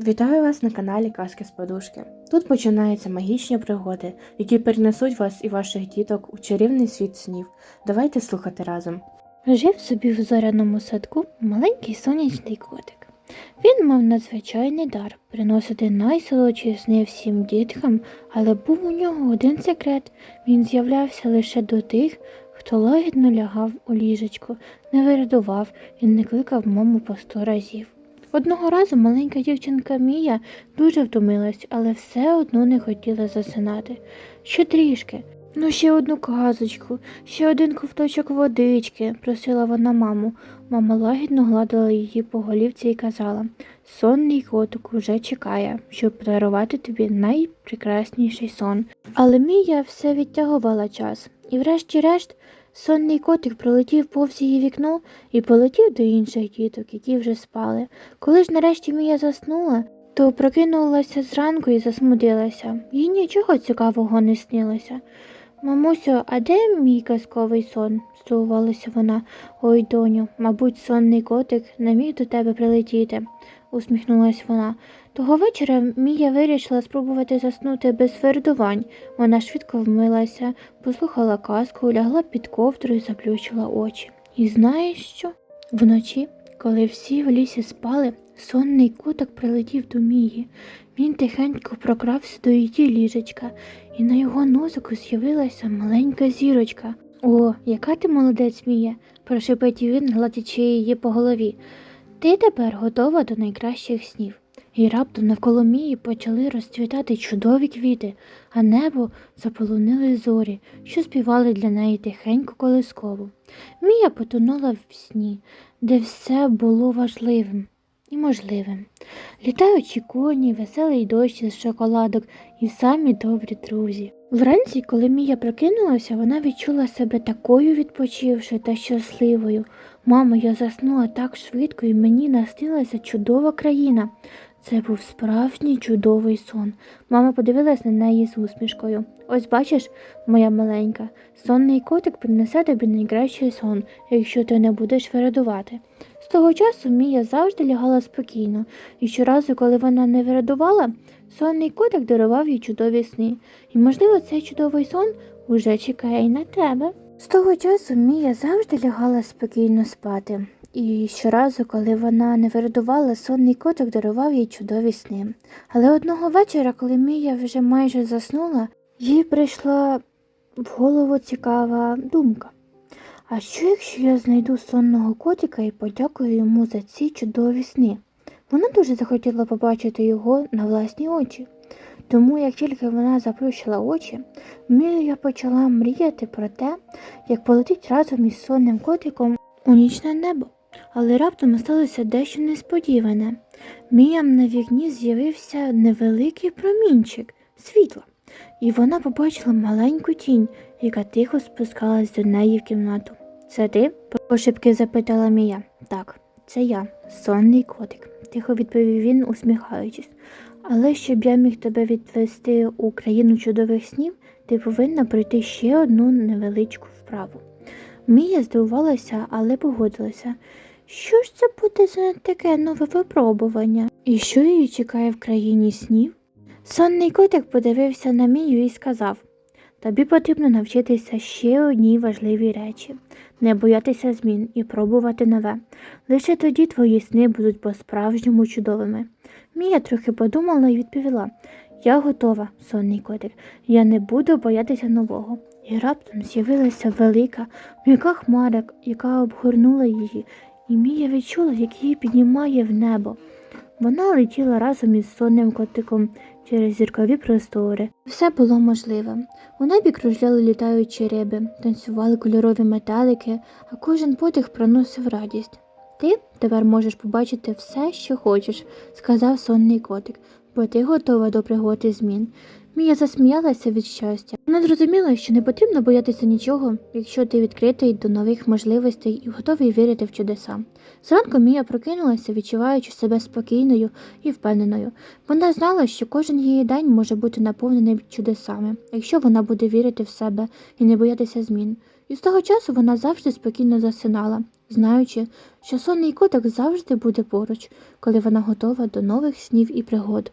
Вітаю вас на каналі Казки з Подушки. Тут починаються магічні пригоди, які перенесуть вас і ваших діток у чарівний світ снів. Давайте слухати разом. Жив собі в зоряному садку маленький сонячний котик. Він мав надзвичайний дар приносити найсолодші сни всім діткам, але був у нього один секрет він з'являвся лише до тих, хто лагідно лягав у ліжечко, не вирадував і не кликав маму по сто разів. Одного разу маленька дівчинка Мія дуже втомилась, але все одно не хотіла засинати. Ще трішки. Ну, ще одну казочку, ще один ковточок водички, просила вона маму. Мама лагідно гладила її по голівці і казала сонний котик уже чекає, щоб подарувати тобі найпрекрасніший сон. Але Мія все відтягувала час, і врешті-решт сонний котик пролетів повз її вікно і полетів до інших діток, які вже спали. Коли ж нарешті Мія заснула, то прокинулася зранку і засмутилася. Їй нічого цікавого не снилося. Мамусю, а де мій казковий сон? здивувалася вона. Ой, доню, мабуть, сонний котик не міг до тебе прилетіти, усміхнулась вона. Того вечора Мія вирішила спробувати заснути без вердувань. Вона швидко вмилася, послухала казку, лягла під ковдру і заплющила очі. І знаєш що? Вночі, коли всі в лісі спали, сонний котик прилетів до Мії. Він тихенько прокрався до її ліжечка, і на його носику з'явилася маленька зірочка. О, яка ти молодець, Мія, прошепотів він, гладячи її по голові. Ти тепер готова до найкращих снів. І раптом навколо Мії почали розцвітати чудові квіти, а небо заполонили зорі, що співали для неї тихенько колискову. Мія потонула в сні, де все було важливим і можливим. Літаючі коні, веселий дощ із шоколадок і самі добрі друзі. Вранці, коли Мія прокинулася, вона відчула себе такою відпочившою та щасливою. Мамо, я заснула так швидко і мені наснилася чудова країна. Це був справжній чудовий сон. Мама подивилась на неї з усмішкою. Ось бачиш, моя маленька, сонний котик принесе тобі найкращий сон, якщо ти не будеш вирадувати. З того часу Мія завжди лягала спокійно, і щоразу, коли вона не вирадувала, сонний котик дарував їй чудові сни. І, можливо, цей чудовий сон уже чекає й на тебе. З того часу Мія завжди лягала спокійно спати. І щоразу, коли вона не вирадувала, сонний котик дарував їй чудові сни. Але одного вечора, коли Мія вже майже заснула, їй прийшла в голову цікава думка. А що, якщо я знайду сонного котика і подякую йому за ці чудові сни? Вона дуже захотіла побачити його на власні очі. Тому, як тільки вона заплющила очі, Мія почала мріяти про те, як полетить разом із сонним котиком у нічне небо. Але раптом сталося дещо несподіване. Міям на вікні з'явився невеликий промінчик світла, і вона побачила маленьку тінь, яка тихо спускалась до неї в кімнату. Це ти? пошепки запитала Мія. Так, це я, сонний котик, тихо відповів він, усміхаючись. Але щоб я міг тебе відвести у країну чудових снів, ти повинна пройти ще одну невеличку вправу. Мія здивувалася, але погодилася. Що ж це буде за таке нове випробування? І що її чекає в країні снів? Сонний котик подивився на Мію і сказав Тобі потрібно навчитися ще одній важливій речі не боятися змін і пробувати нове. Лише тоді твої сни будуть по-справжньому чудовими. Мія трохи подумала і відповіла Я готова, сонний котик, я не буду боятися нового. І раптом з'явилася велика, м'яка хмара, яка обгорнула її, і Мія відчула, як її піднімає в небо. Вона летіла разом із сонним котиком через зіркові простори. Все було можливе. У небі кружляли літаючі риби, танцювали кольорові метелики, а кожен потих проносив радість. Ти тепер можеш побачити все, що хочеш, сказав сонний котик, бо ти готова до пригод і змін. Мія засміялася від щастя. Вона зрозуміла, що не потрібно боятися нічого, якщо ти відкритий до нових можливостей і готовий вірити в чудеса. Зранку Мія прокинулася, відчуваючи себе спокійною і впевненою. Вона знала, що кожен її день може бути наповнений чудесами, якщо вона буде вірити в себе і не боятися змін. І з того часу вона завжди спокійно засинала, знаючи, що сонний котик завжди буде поруч, коли вона готова до нових снів і пригод.